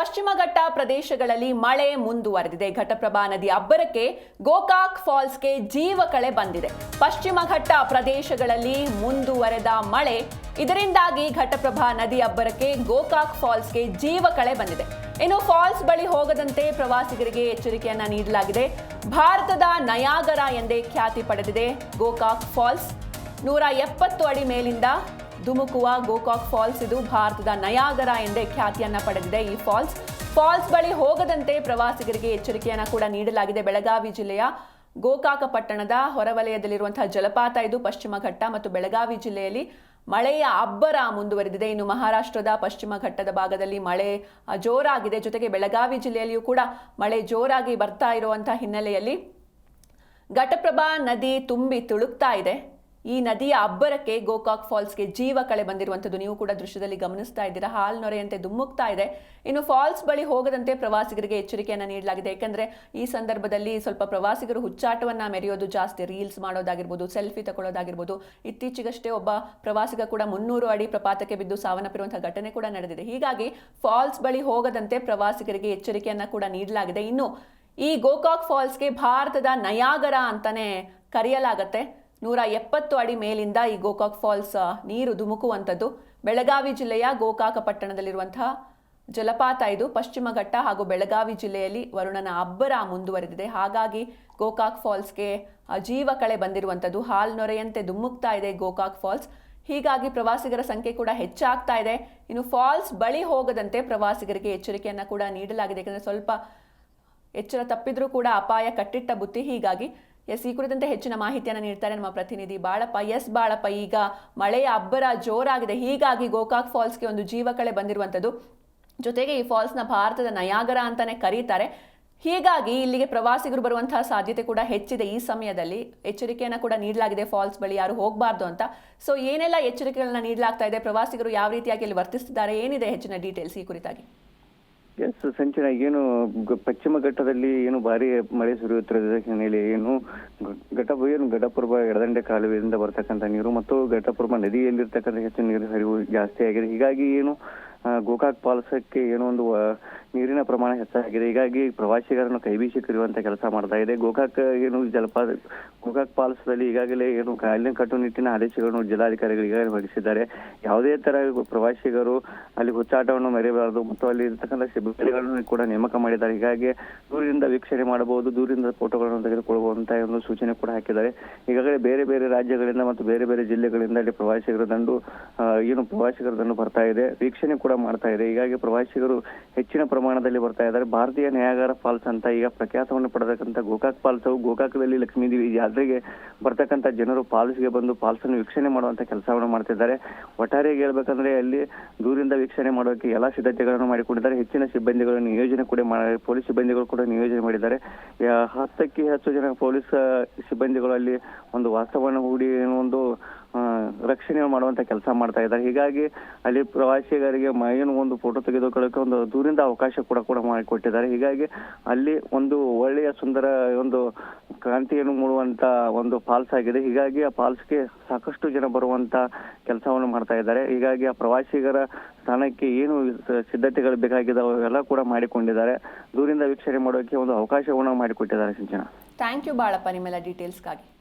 ಪಶ್ಚಿಮ ಘಟ್ಟ ಪ್ರದೇಶಗಳಲ್ಲಿ ಮಳೆ ಮುಂದುವರೆದಿದೆ. ಘಟಪ್ರಭಾ ನದಿ ಅಬ್ಬರಕ್ಕೆ ಗೋಕಾಕ್ ಫಾಲ್ಸ್ಗೆ ಜೀವಕಳೆ ಬಂದಿದೆ. ಪಶ್ಚಿಮ ಘಟ್ಟ ಪ್ರದೇಶಗಳಲ್ಲಿ ಮುಂದುವರೆದ ಮಳೆ, ಇದರಿಂದಾಗಿ ಘಟಪ್ರಭಾ ನದಿ ಅಬ್ಬರಕ್ಕೆ ಗೋಕಾಕ್ ಫಾಲ್ಸ್ಗೆ ಜೀವಕಳೆ ಬಂದಿದೆ. ಇನ್ನು ಫಾಲ್ಸ್ ಬಳಿ ಹೋಗದಂತೆ ಪ್ರವಾಸಿಗರಿಗೆ ಎಚ್ಚರಿಕೆಯನ್ನ ನೀಡಲಾಗಿದೆ. ಭಾರತದ ನಯಾಗರ ಎಂದೇ ಖ್ಯಾತಿ ಪಡೆದಿದೆ ಗೋಕಾಕ್ ಫಾಲ್ಸ್. ನೂರ ಎಪ್ಪತ್ತು ಅಡಿ ಮೇಲಿಂದ ಧುಮುಕುವ, ಗೋಕಾಕ್ ಫಾಲ್ಸ್ ಇದು ಭಾರತದ ನಯಾಗರ ಎಂದೇ ಖ್ಯಾತಿಯನ್ನ ಪಡೆದಿದೆ. ಈ ಫಾಲ್ಸ್ ಫಾಲ್ಸ್ ಬಳಿ ಹೋಗದಂತೆ ಪ್ರವಾಸಿಗರಿಗೆ ಎಚ್ಚರಿಕೆಯನ್ನು ಕೂಡ ನೀಡಲಾಗಿದೆ. ಬೆಳಗಾವಿ ಜಿಲ್ಲೆಯ ಗೋಕಾಕ ಪಟ್ಟಣದ ಹೊರವಲಯದಲ್ಲಿರುವಂತಹ ಜಲಪಾತ ಇದು ಪಶ್ಚಿಮ ಘಟ್ಟ ಮತ್ತು ಬೆಳಗಾವಿ ಜಿಲ್ಲೆಯಲ್ಲಿ ಮಳೆಯ ಅಬ್ಬರ ಮುಂದುವರೆದಿದೆ. ಇನ್ನು ಮಹಾರಾಷ್ಟ್ರದ ಪಶ್ಚಿಮ ಘಟ್ಟದ ಭಾಗದಲ್ಲಿ ಮಳೆ ಜೋರಾಗಿದೆ. ಜೊತೆಗೆ ಬೆಳಗಾವಿ ಜಿಲ್ಲೆಯಲ್ಲಿಯೂ ಕೂಡ ಮಳೆ ಜೋರಾಗಿ ಬರ್ತಾ ಇರುವಂತಹ ಹಿನ್ನೆಲೆಯಲ್ಲಿ ಘಟಪ್ರಭಾ ನದಿ ತುಂಬಿ ತುಳುಕ್ತಾ ಇದೆ. ಈ ನದಿಯ ಅಬ್ಬರಕ್ಕೆ ಗೋಕಾಕ್ ಫಾಲ್ಸ್ಗೆ ಜೀವ ಕಳೆ ಬಂದಿರುವಂಥದ್ದು ನೀವು ಕೂಡ ದೃಶ್ಯದಲ್ಲಿ ಗಮನಿಸ್ತಾ ಇದ್ದೀರಾ. ಹಾಲ್ ನೊರೆಯಂತೆ ದುಮ್ಮುಕ್ತಾ ಇದೆ. ಇನ್ನು ಫಾಲ್ಸ್ ಬಳಿ ಹೋಗದಂತೆ ಪ್ರವಾಸಿಗರಿಗೆ ಎಚ್ಚರಿಕೆಯನ್ನು ನೀಡಲಾಗಿದೆ. ಯಾಕಂದರೆ ಈ ಸಂದರ್ಭದಲ್ಲಿ ಸ್ವಲ್ಪ ಪ್ರವಾಸಿಗರು ಹುಚ್ಚಾಟವನ್ನು ಮೆರೆಯೋದು ಜಾಸ್ತಿ, ರೀಲ್ಸ್ ಮಾಡೋದಾಗಿರ್ಬೋದು, ಸೆಲ್ಫಿ ತಗೊಳ್ಳೋದಾಗಿರ್ಬೋದು ಇತ್ತೀಚೆಗಷ್ಟೇ ಒಬ್ಬ ಪ್ರವಾಸಿಗ ಕೂಡ ಮುನ್ನೂರು ಅಡಿ ಪ್ರಪಾತಕ್ಕೆ ಬಿದ್ದು ಸಾವನ್ನಪ್ಪಿರುವಂತಹ ಘಟನೆ ಕೂಡ ನಡೆದಿದೆ. ಹೀಗಾಗಿ ಫಾಲ್ಸ್ ಬಳಿ ಹೋಗದಂತೆ ಪ್ರವಾಸಿಗರಿಗೆ ಎಚ್ಚರಿಕೆಯನ್ನು ಕೂಡ ನೀಡಲಾಗಿದೆ. ಇನ್ನು ಈ ಗೋಕಾಕ್ ಫಾಲ್ಸ್ಗೆ ಭಾರತದ ನಯಾಗರ ಅಂತಾನೆ ಕರೆಯಲಾಗತ್ತೆ. ನೂರ ಎಪ್ಪತ್ತು ಅಡಿ ಮೇಲಿಂದ ಈ ಗೋಕಾಕ್ ಫಾಲ್ಸ್ ನೀರು ಧುಮುಕುವಂಥದ್ದು. ಬೆಳಗಾವಿ ಜಿಲ್ಲೆಯ ಗೋಕಾಕ ಪಟ್ಟಣದಲ್ಲಿರುವಂತಹ ಜಲಪಾತ ಇದು. ಪಶ್ಚಿಮ ಘಟ್ಟ ಹಾಗೂ ಬೆಳಗಾವಿ ಜಿಲ್ಲೆಯಲ್ಲಿ ವರುಣನ ಅಬ್ಬರ ಮುಂದುವರೆದಿದೆ. ಹಾಗಾಗಿ ಗೋಕಾಕ್ ಫಾಲ್ಸ್ಗೆ ಅಜೀವ ಜೀವ ಕಳೆ ಬಂದಿರುವಂಥದ್ದು. ಹಾಲ್ ನೊರೆಯಂತೆ ಧುಮ್ಮುಕ್ತಾ ಇದೆ ಗೋಕಾಕ್ ಫಾಲ್ಸ್. ಹೀಗಾಗಿ ಪ್ರವಾಸಿಗರ ಸಂಖ್ಯೆ ಕೂಡ ಹೆಚ್ಚಾಗ್ತಾ ಇದೆ. ಇನ್ನು ಫಾಲ್ಸ್ ಬಳಿ ಹೋಗದಂತೆ ಪ್ರವಾಸಿಗರಿಗೆ ಎಚ್ಚರಿಕೆಯನ್ನು ಕೂಡ ನೀಡಲಾಗಿದೆ. ಯಾಕಂದರೆ ಸ್ವಲ್ಪ ಎಚ್ಚರ ತಪ್ಪಿದ್ರೂ ಕೂಡ ಅಪಾಯ ಕಟ್ಟಿಟ್ಟ ಬುತ್ತಿ. ಹೀಗಾಗಿ ಎಸ್, ಈ ಕುರಿತಂತೆ ಹೆಚ್ಚಿನ ಮಾಹಿತಿಯನ್ನು ನೀಡ್ತಾರೆ ನಮ್ಮ ಪ್ರತಿನಿಧಿ ಬಾಳಪ್ಪ. ಎಸ್, ಬಾಳಪ್ಪ, ಈಗ ಮಳೆಯ ಅಬ್ಬರ ಜೋರಾಗಿದೆ. ಹೀಗಾಗಿ ಗೋಕಾಕ್ ಫಾಲ್ಸ್ಗೆ ಒಂದು ಜೀವಕಳೆ ಬಂದಿರುವಂಥದ್ದು. ಜೊತೆಗೆ ಈ ಫಾಲ್ಸ್ನ ಭಾರತದ ನಯಾಗರ ಅಂತಾನೆ ಕರೀತಾರೆ. ಹೀಗಾಗಿ ಇಲ್ಲಿಗೆ ಪ್ರವಾಸಿಗರು ಬರುವಂತಹ ಸಾಧ್ಯತೆ ಕೂಡ ಹೆಚ್ಚಿದೆ. ಈ ಸಮಯದಲ್ಲಿ ಎಚ್ಚರಿಕೆಯನ್ನು ಕೂಡ ನೀಡಲಾಗಿದೆ ಫಾಲ್ಸ್ ಬಳಿ ಯಾರು ಹೋಗಬಾರ್ದು ಅಂತ. ಸೊ ಏನೆಲ್ಲ ಎಚ್ಚರಿಕೆಗಳನ್ನ ನೀಡಲಾಗ್ತಾ ಇದೆ? ಪ್ರವಾಸಿಗರು ಯಾವ ರೀತಿಯಾಗಿ ಇಲ್ಲಿ ವರ್ತಿಸ್ತಿದ್ದಾರೆ? ಏನಿದೆ ಹೆಚ್ಚಿನ ಡೀಟೇಲ್ಸ್ ಈ ಕುರಿತಾಗಿ? ಎಸ್ ಸಂಚಿನ ಏನು ಪಶ್ಚಿಮ ಘಟ್ಟದಲ್ಲಿ ಏನು ಭಾರಿ ಮಳೆ ಸುರಿಯುತ್ತಿರುವ ಹಿನ್ನೆಲೆ ಏನು ಘಟ ಏನು ಘಟಪೂರ್ವ ಎಡದಂಡೆ ಕಾಲುವೆಯಿಂದ ಬರ್ತಕ್ಕಂಥ ನೀರು ಮತ್ತು ಘಟಪೂರ್ವ ನದಿಯಲ್ಲಿರ್ತಕ್ಕಂಥ ಹೆಚ್ಚು ನೀರು ಹರಿವು ಜಾಸ್ತಿ ಆಗಿದೆ. ಹೀಗಾಗಿ ಏನು ಗೋಕಾಕ್ ಪಾಲಸಕ್ಕೆ ಏನೋ ಒಂದು ನೀರಿನ ಪ್ರಮಾಣ ಹೆಚ್ಚಾಗಿದೆ. ಹೀಗಾಗಿ ಪ್ರವಾಸಿಗರನ್ನು ಕೈಬೀಸಿ ಕರೆಯುವಂತ ಕೆಲಸ ಮಾಡ್ತಾ ಇದೆ. ಗೋಕಾಕ್, ಏನು ಜಲಪಾತ, ಗೋಕಾಕ್ ಫಾಲ್ಸ್ದಲ್ಲಿ ಈಗಾಗಲೇ ಏನು ಅಲ್ಲಿನ ಕಟ್ಟುನಿಟ್ಟಿನ ಆದೇಶಗಳನ್ನು ಜಿಲ್ಲಾಧಿಕಾರಿಗಳು ಈಗಾಗಲೇ ಹೊರಡಿಸಿದ್ದಾರೆ. ಯಾವುದೇ ತರ ಪ್ರವಾಸಿಗರು ಅಲ್ಲಿ ಹುಚ್ಚಾಟವನ್ನು ಮೆರೆಯಬಾರದು ಮತ್ತು ಅಲ್ಲಿ ಇರ್ತಕ್ಕಂಥ ಸಿಬ್ಬಂದಿಗಳನ್ನು ಕೂಡ ನೇಮಕ ಮಾಡಿದ್ದಾರೆ. ಹೀಗಾಗಿ ದೂರದಿಂದ ವೀಕ್ಷಣೆ ಮಾಡಬಹುದು, ದೂರದಿಂದ ಫೋಟೋಗಳನ್ನು ತೆಗೆದುಕೊಳ್ಳುವಂತ ಒಂದು ಸೂಚನೆ ಕೂಡ ಹಾಕಿದ್ದಾರೆ. ಈಗಾಗಲೇ ಬೇರೆ ಬೇರೆ ರಾಜ್ಯಗಳಿಂದ ಮತ್ತು ಬೇರೆ ಬೇರೆ ಜಿಲ್ಲೆಗಳಿಂದ ಅಲ್ಲಿ ಪ್ರವಾಸಿಗರ ದಂಡು ಏನು ಪ್ರವಾಸಿಗರ ದಂಡು ಬರ್ತಾ ಇದೆ. ವೀಕ್ಷಣೆ ಕೂಡ ಮಾಡ್ತಾ ಇದೆ. ಹೀಗಾಗಿ ಪ್ರವಾಸಿಗರು ಹೆಚ್ಚಿನ ಪ್ರಮಾಣದಲ್ಲಿ ಬರ್ತಾ ಇದ್ದಾರೆ. ಭಾರತೀಯ ನ್ಯಾಯಾಗಾರ ಫಾಲ್ಸ್ ಅಂತ ಈಗ ಪ್ರಖ್ಯಾತವನ್ನು ಪಡೆದಕ್ಕಂಥ ಗೋಕಾಕ್ ಫಾಲ್ಸ್ ಗೋಕಾಕ್ ಗೋಕಾಕದಲ್ಲಿ ಲಕ್ಷ್ಮೀ ದೇವಿ ಜಾತ್ರೆಗೆ ಬರ್ತಕ್ಕಂಥ ಜನರು ಫಾಲ್ಸ್ಗೆ ಬಂದು ಫಾಲ್ಸ್ ಅನ್ನು ವೀಕ್ಷಣೆ ಮಾಡುವಂತ ಕೆಲಸವನ್ನು ಮಾಡ್ತಿದ್ದಾರೆ. ಒಟ್ಟಾರೆಯಾಗಿ ಹೇಳ್ಬೇಕಂದ್ರೆ ಅಲ್ಲಿ ದೂರಿಂದ ವೀಕ್ಷಣೆ ಮಾಡೋಕೆ ಎಲ್ಲಾ ಸಿದ್ಧತೆಗಳನ್ನು ಮಾಡಿಕೊಂಡಿದ್ದಾರೆ. ಹೆಚ್ಚಿನ ಸಿಬ್ಬಂದಿಗಳನ್ನು ನಿಯೋಜನೆ ಕೂಡ ಪೊಲೀಸ್ ಸಿಬ್ಬಂದಿಗಳು ಕೂಡ ನಿಯೋಜನೆ ಮಾಡಿದ್ದಾರೆ. ಹತ್ತಕ್ಕೆ ಹೆಚ್ಚು ಜನ ಪೊಲೀಸ್, ಸಿಬ್ಬಂದಿಗಳು ಅಲ್ಲಿ ಒಂದು ವಾಸ್ತವವನ್ನು ಹೂಡಿ ಒಂದು ರಕ್ಷಣೆ ಮಾಡುವಂತ ಕೆಲಸ ಮಾಡ್ತಾ ಇದ್ದಾರೆ. ಹೀಗಾಗಿ ಅಲ್ಲಿ ಪ್ರವಾಸಿಗರಿಗೆ ಮ- ಏನು ಒಂದು ಫೋಟೋ ತೆಗೆದುಕೊಳ್ಳಕ್ಕೆ ಒಂದು ದೂರಿಂದ ಅವಕಾಶ ಕೂಡ ಕೂಡ ಮಾಡಿಕೊಟ್ಟಿದ್ದಾರೆ. ಹೀಗಾಗಿ ಅಲ್ಲಿ ಒಂದು ಒಳ್ಳೆಯ ಸುಂದರ ಒಂದು ಕ್ರಾಂತಿಯನ್ನು ಮೂಡುವಂತ ಒಂದು ಫಾಲ್ಸ್ ಆಗಿದೆ. ಹೀಗಾಗಿ ಆ ಫಾಲ್ಸ್ಗೆ ಸಾಕಷ್ಟು ಜನ ಬರುವಂತ ಕೆಲಸವನ್ನು ಮಾಡ್ತಾ ಇದ್ದಾರೆ. ಹೀಗಾಗಿ ಆ ಪ್ರವಾಸಿಗರ ಸ್ಥಾನಕ್ಕೆ ಏನು ಸಿದ್ಧತೆಗಳು ಬೇಕಾಗಿದ್ದಾವೆ ಅವೆಲ್ಲ ಕೂಡ ಮಾಡಿಕೊಂಡಿದ್ದಾರೆ. ದೂರಿಂದ ವೀಕ್ಷಣೆ ಮಾಡೋಕೆ ಒಂದು ಅವಕಾಶವನ್ನು ಮಾಡಿಕೊಟ್ಟಿದ್ದಾರೆ, ಸಿಂಚನ. ಥ್ಯಾಂಕ್ ಯು ಬಾಳಪ್ಪ, ನಿಮ್ಮೆಲ್ಲ ಡೀಟೇಲ್ಸ್ಗಾಗಿ